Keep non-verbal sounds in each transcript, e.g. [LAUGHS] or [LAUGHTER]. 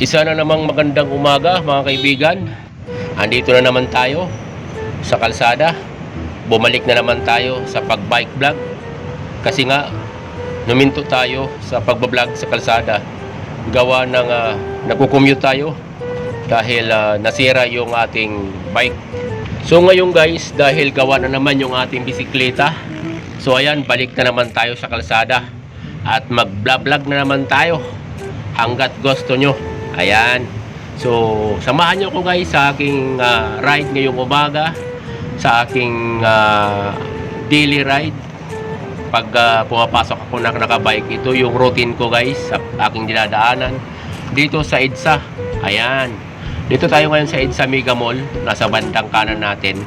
Isa na namang magandang umaga mga kaibigan. Andito na naman tayo sa kalsada. Bumalik na naman tayo sa pag-bike vlog. Kasi nga, numinto tayo sa pagbablog sa kalsada. Gawa ng uh, nagko-commute tayo dahil ah, nasira yung ating bike. So ngayon guys, dahil gawa na naman yung ating bisikleta, so ayan, balik na naman tayo sa kalsada at mag-vlog na naman tayo hanggat gusto nyo. Ayan. So, samahan nyo ko guys sa aking ah, ride ngayong umaga, sa aking ah, daily ride. Pag ah, pumapasok ako na nakabike, ito yung routine ko guys sa aking dinadaanan dito sa EDSA. Ayan. Dito tayo ngayon sa EDSA Mega Mall, nasa bandang kanan natin.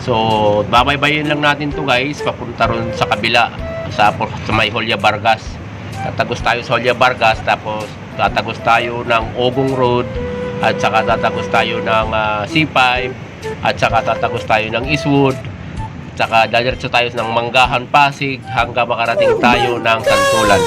So, babaybayin lang natin to guys, papunta ron sa kabila, sa, sa may Holya Vargas. Tatagos tayo sa Holya Vargas, tapos tatagos tayo ng Ogong Road, at saka tatagos tayo ng ah, C5, at saka tatagos tayo ng Eastwood, at saka dadiretso tayo ng Manggahan Pasig hanggang makarating tayo ng Santulan.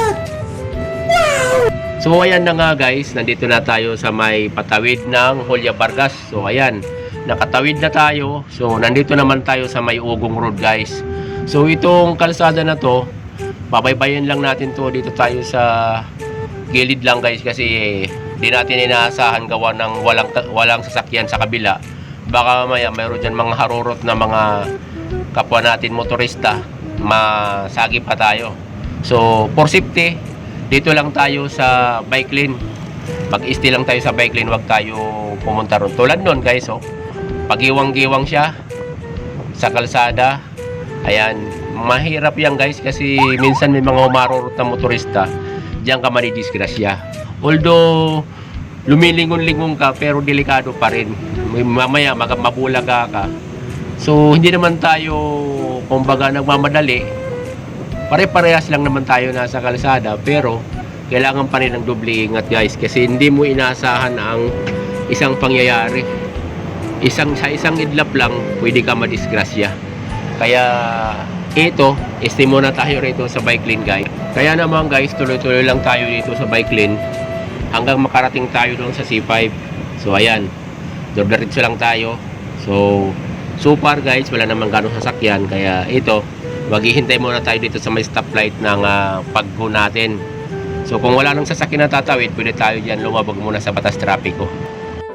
So ayan na nga guys, nandito na tayo sa may patawid ng Holya Vargas. So ayan, nakatawid na tayo. So nandito naman tayo sa may Ugong Road guys. So itong kalsada na to, babaybayin lang natin to dito tayo sa gilid lang guys kasi di natin inaasahan gawa ng walang walang sasakyan sa kabila. Baka mamaya mayroon dyan mga harurot na mga kapwa natin motorista, masagi pa tayo. So for safety, dito lang tayo sa bike lane. Mag-stay lang tayo sa bike lane, wag tayo pumunta ron. Tulad nun guys, oh. Pagiwang-giwang siya sa kalsada. Ayan, mahirap yan guys kasi minsan may mga umarurot na motorista. Diyan ka manidisgrasya. Although lumilingon-lingon ka pero delikado pa rin. May- Mamaya mabulaga ka. So hindi naman tayo kumbaga nagmamadali pare-parehas lang naman tayo nasa kalsada pero kailangan pa rin ng doble ingat guys kasi hindi mo inaasahan ang isang pangyayari isang sa isang idlap lang pwede ka madisgrasya kaya ito este muna tayo rito sa bike lane guys. Kaya naman guys tuloy-tuloy lang tayo dito sa bike lane hanggang makarating tayo doon sa C5 so ayan. Diretso lang tayo. So so far guys wala namang ganong sasakyan. Kaya ito maghihintay muna tayo dito sa may stoplight ng uh, paggo natin. So kung wala nang sasakyan na tatawid, pwede tayo dyan lumabag muna sa batas trapiko.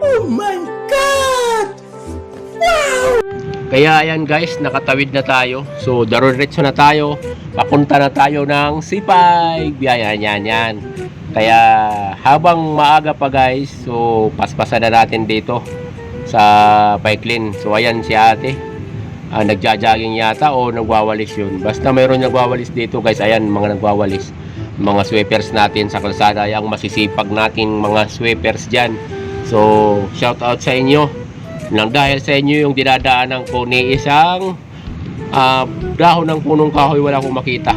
Oh my Kaya ayan guys, nakatawid na tayo. So darodretso na tayo. Papunta na tayo ng C5. Yan, yan, yan. Kaya habang maaga pa guys, so paspasan na natin dito sa lane. So ayan si ate. Ah, nagja-jogging yata o nagwawalis yun. Basta mayroon nagwawalis dito guys. Ayan, mga nagwawalis. Mga sweepers natin sa kalsada. Yung masisipag natin mga sweepers dyan. So, shout out sa inyo. Nang dahil sa inyo yung dinadaanan ko ni isang ah, dahon ng punong kahoy wala akong makita.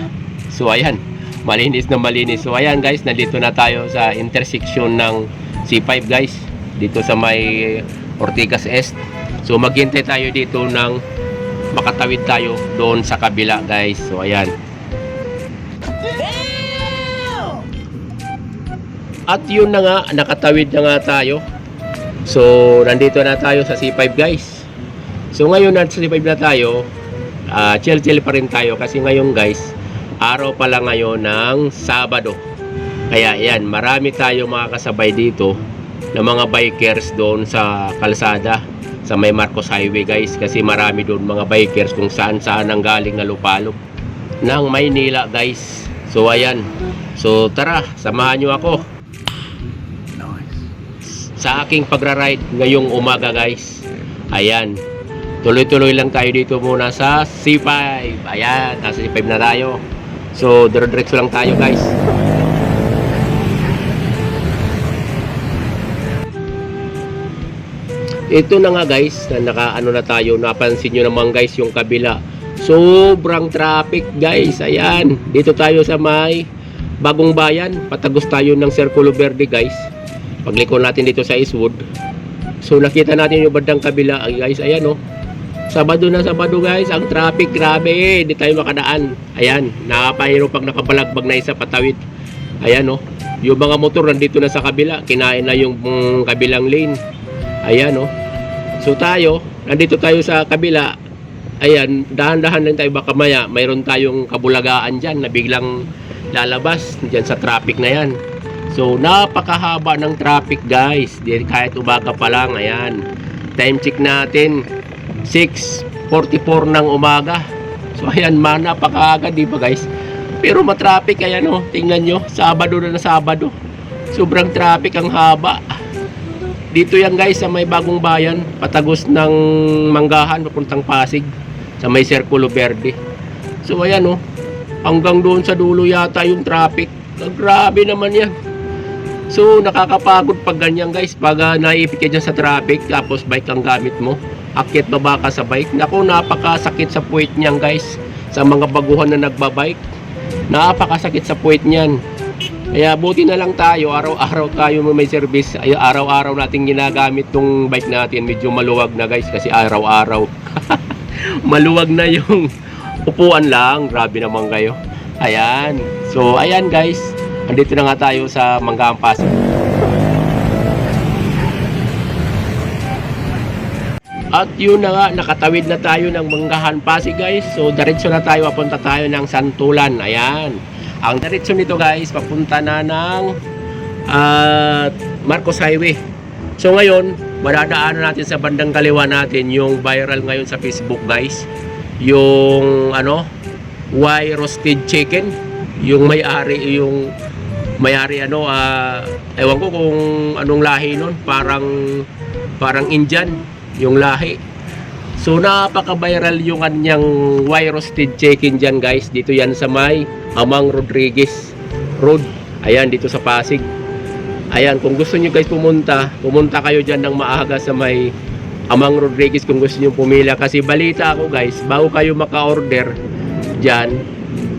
So, ayan. Malinis na malinis. So, ayan guys. Nandito na tayo sa intersection ng C5 guys. Dito sa may Ortigas Est. So, maghintay tayo dito ng makatawid tayo doon sa kabila guys so ayan at yun na nga nakatawid na nga tayo so nandito na tayo sa C5 guys. So ngayon at sa C5 na tayo ah, chill chill pa rin tayo kasi ngayon guys araw pala ngayon ng Sabado. Kaya yan marami tayo mga kasabay dito na mga bikers doon sa kalsada sa may Marcos Highway guys kasi marami doon mga bikers kung saan saan ang galing na lupalop ng Maynila guys. So ayan. So tara samahan nyo ako sa aking pagra-ride ngayong umaga guys. Ayan. Tuloy-tuloy lang tayo dito muna sa C5 ayan nasa C5 na tayo. So diretso lang tayo guys. Ito na nga guys na nakaano na tayo. Napansin nyo naman guys yung kabila. Sobrang traffic guys. Ayan. Dito tayo sa may bagong bayan. Patagos tayo ng Circulo Verde guys pagliko natin dito sa Eastwood so nakita natin yung bandang kabila ay guys ayan oh Sabado na Sabado guys ang traffic grabe hindi tayo makadaan ayan nakapahiro pag nakabalagbag na isa patawid Ayan oh. Yung mga motor nandito na sa kabila, kinain na yung mm, kabilang lane. Ayan oh. So tayo, nandito tayo sa kabila. Ayan, dahan-dahan lang tayo baka maya mayroon tayong kabulagaan diyan na biglang lalabas diyan sa traffic na yan. So napakahaba ng traffic guys. Di kahit umaga pa lang, ayan. Time check natin 6:44 ng umaga. So ayan, man, napakaaga, di ba guys? Pero matraffic ayan oh, tingnan nyo, Sabado na na Sabado. Sobrang traffic ang haba. Dito yan guys sa may bagong bayan, patagos ng Manggahan papuntang Pasig sa may Circulo Verde. So ayan oh, hanggang doon sa dulo yata yung traffic. Grabe naman yan. So nakakapagod pag ganyan guys, pag uh, naipit ka dyan sa traffic tapos bike ang gamit mo, akit baba ka sa bike. Naku, napakasakit sa puwit niyan guys sa mga baguhan na nagbabike. Napakasakit sa puwit niyan. Kaya buti na lang tayo, araw-araw tayo may service. Ay, araw-araw natin ginagamit tong bike natin. Medyo maluwag na guys kasi araw-araw. [LAUGHS] maluwag na yung upuan lang. Grabe naman kayo. Ayan. So, ayan guys. Andito na nga tayo sa Manggaang Pasig. At yun na nga, nakatawid na tayo ng Manggahan Pasig guys. So, diretso na tayo, papunta tayo ng Santulan. Ayan. Ang diretso nito guys, papunta na ng ah, Marcos Highway. So ngayon, madadaanan natin sa bandang kaliwa natin yung viral ngayon sa Facebook guys. Yung ano, why roasted chicken. Yung may-ari, yung may-ari ano, ah, ewan ko kung anong lahi nun. Parang, parang Indian, yung lahi. So napaka-viral yung kanyang why roasted chicken dyan guys. Dito yan sa may Amang Rodriguez Road. Ayan dito sa Pasig. Ayan kung gusto niyo guys pumunta, pumunta kayo dyan ng maaga sa may Amang Rodriguez kung gusto niyo pumila. Kasi balita ako guys, bago kayo maka-order dyan,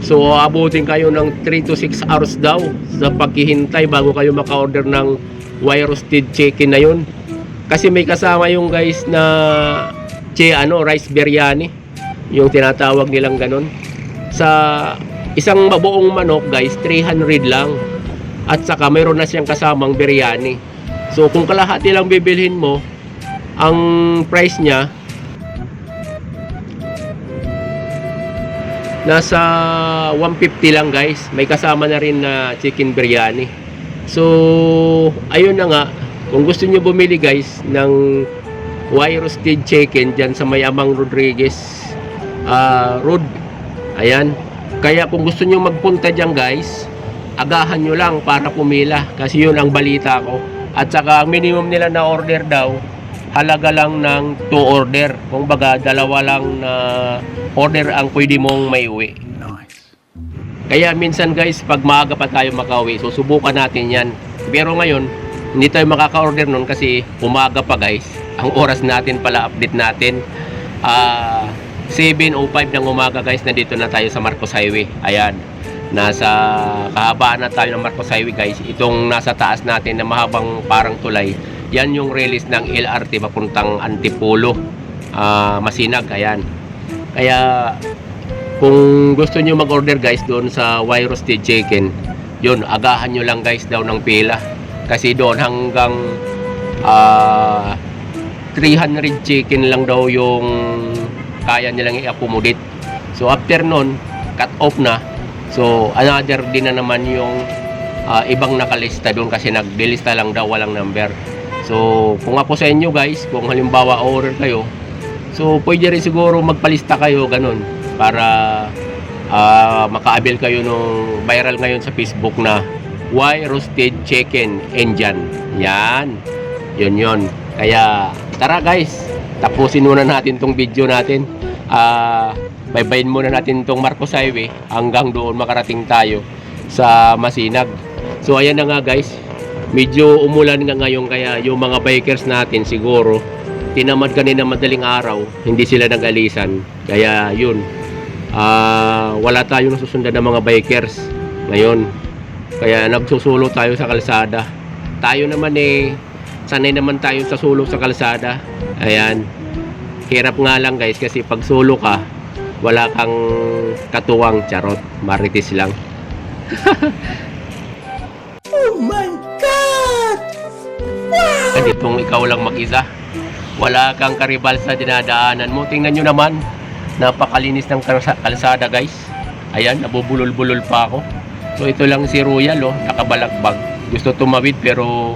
so abutin kayo ng 3 to 6 hours daw sa paghihintay bago kayo maka-order ng why roasted chicken na yun. Kasi may kasama yung guys na che ano rice biryani. Yung tinatawag nilang ganun. Sa isang mabuong manok guys 300 lang. At saka mayroon na siyang kasamang biryani. So kung kalahati lang bibilhin mo ang price niya nasa 150 lang guys may kasama na rin na chicken biryani so ayun na nga kung gusto niyo bumili guys ng why roasted chicken dyan sa Mayamang Rodriguez ah, Road. Ayan. Kaya kung gusto nyo magpunta dyan guys, agahan nyo lang para pumila. Kasi yun ang balita ko. At saka ang minimum nila na order daw, halaga lang ng 2 order. Kung baga, dalawa lang na order ang pwede mong may uwi. Kaya minsan guys, pag maaga pa tayo makauwi, susubukan natin yan. Pero ngayon, hindi tayo makaka-order nun kasi umaga pa guys. Ang oras natin pala, update natin. Ah, 7.05 ng umaga guys, nandito na tayo sa Marcos Highway. Ayan, nasa kahabaan na tayo ng Marcos Highway guys. Itong nasa taas natin na mahabang parang tulay, yan yung release ng LRT papuntang Antipolo, ah, Masinag. Ayan. Kaya kung gusto nyo mag-order guys doon sa Why Roasted Chicken, yun, agahan nyo lang guys daw ng pila. Kasi doon hanggang ah 300 chicken lang daw yung kaya nilang i-accommodate. So after nun, cut off na. So another din na naman yung ah, ibang nakalista doon kasi nagdelista lang daw walang number. So kung ako sa inyo guys, kung halimbawa order kayo, so pwede rin siguro magpalista kayo ganun para ah, makaabil kayo nung viral ngayon sa Facebook na why roasted chicken Indian. Yan. Yun yun. Kaya tara guys, tapusin muna natin tong video natin. Ah, baybayin muna natin tong Marcos Highway hanggang doon makarating tayo sa Masinag. So ayan na nga guys, medyo umulan nga ngayon kaya yung mga bikers natin siguro tinamad kanina madaling araw, hindi sila nag-alisan. Kaya yun, ah, wala tayong nasusundan ng mga bikers ngayon. Kaya nagsusulo tayo sa kalsada. Tayo naman eh, sanay naman tayo sa sulok sa kalsada. Ayan. Hirap nga lang guys kasi pag sulo ka, wala kang katuwang charot. Maritis lang. [LAUGHS] ditong ikaw lang mag-isa. Wala kang karibal sa dinadaanan mo. Tingnan nyo naman, napakalinis ng kalsa- kalsada guys. Ayan, nabubulol-bulol pa ako. So ito lang si Royal, oh, nakabalagbag. Gusto tumawid pero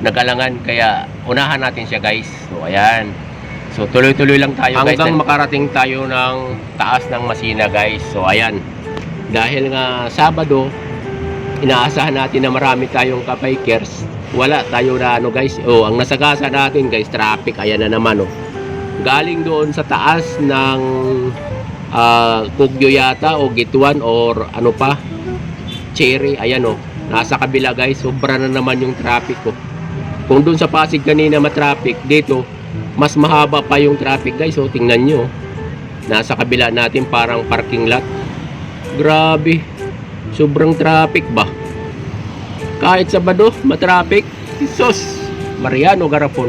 nagalangan kaya unahan natin siya guys. So ayan. So tuloy-tuloy lang tayo guys. Hanggang makarating tayo ng taas ng Masina guys. So ayan. Dahil nga Sabado, inaasahan natin na marami tayong kabikers. Wala tayo na ano guys. Oh, ang nasagasa natin guys, traffic. Ayan na naman oh. Galing doon sa taas ng ah, Kugyo yata o Gituan or ano pa, Cherry. Ayan oh. Nasa kabila guys, sobra na naman yung traffic ko. Kung doon sa Pasig kanina matraffic, dito mas mahaba pa yung traffic guys. So tingnan nyo. Nasa kabila natin parang parking lot. Grabe. Sobrang traffic ba? Kahit Sabado, matraffic. Sos, Mariano Garapon.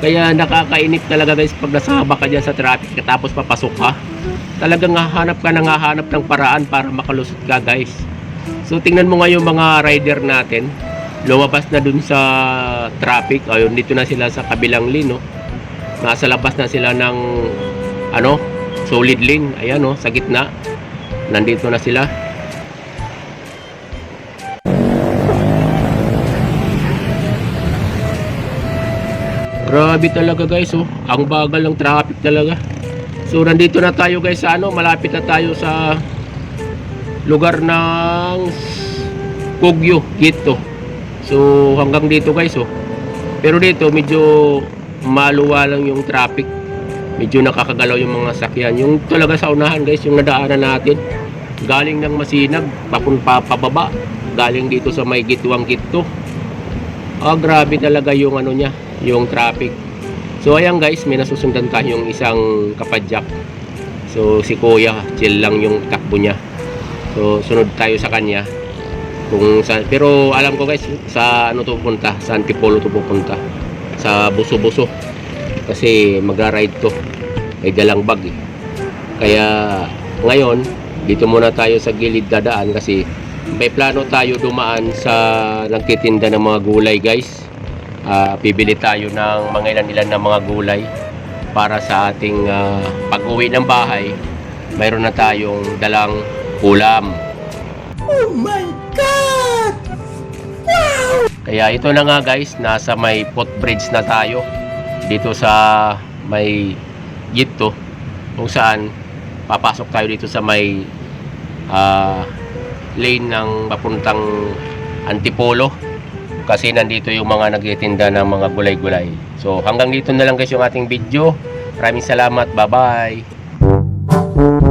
Kaya nakakainip talaga guys pag nasama ka dyan sa traffic tapos papasok ka. Talagang hahanap ka na hahanap ng paraan para makalusot ka guys. So tingnan mo nga yung mga rider natin. Lumabas na dun sa traffic. Ayun, dito na sila sa kabilang lane. No? Nasa labas na sila ng ano, solid lane. Ayan no, sa gitna. Nandito na sila. Grabe talaga guys oh. Ang bagal ng traffic talaga. So nandito na tayo guys sa ano, malapit na tayo sa lugar ng Kogyo, Quito. So hanggang dito guys oh. Pero dito medyo maluwa lang yung traffic. Medyo nakakagalaw yung mga sakyan. Yung talaga sa unahan guys, yung nadaanan natin. Galing ng Masinag, papunta pababa. Galing dito sa may Gitwang Quito. Ah, grabe talaga yung ano niya, yung traffic. So ayan guys, may nasusundan tayong isang kapadyak. So si Kuya, chill lang yung takbo niya. So sunod tayo sa kanya. Kung sa, pero alam ko guys, sa ano to pupunta, sa Antipolo to pupunta. Sa Buso-Buso. Kasi magra-ride to. May dalang bag eh. Kaya ngayon, dito muna tayo sa gilid dadaan kasi may plano tayo dumaan sa nagtitinda ng mga gulay guys. Ah, bibili tayo ng mga ilan-ilan na mga gulay para sa ating ah, pag-uwi ng bahay. Mayroon na tayong dalang ulam. Oh my God! Kaya ito na nga guys, nasa may footbridge na tayo dito sa may Gito kung saan papasok tayo dito sa may ah, lane ng papuntang Antipolo kasi nandito yung mga nagtitinda ng mga gulay-gulay. So hanggang dito na lang guys yung ating video. Maraming salamat. Bye-bye.